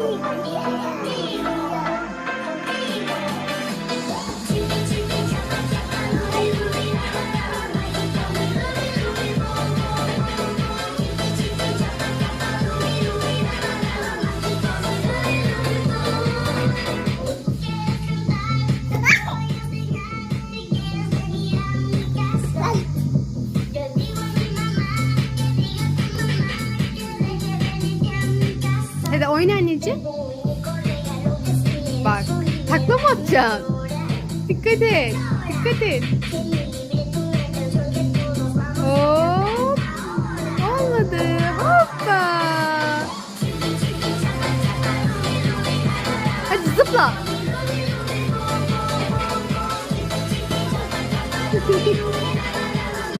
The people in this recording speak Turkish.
Hadi oyna anneciğim. Bak takla mı atacaksın? Dikkat et. Dikkat et. Hop. Olmadı. Hoppa. Hadi zıpla.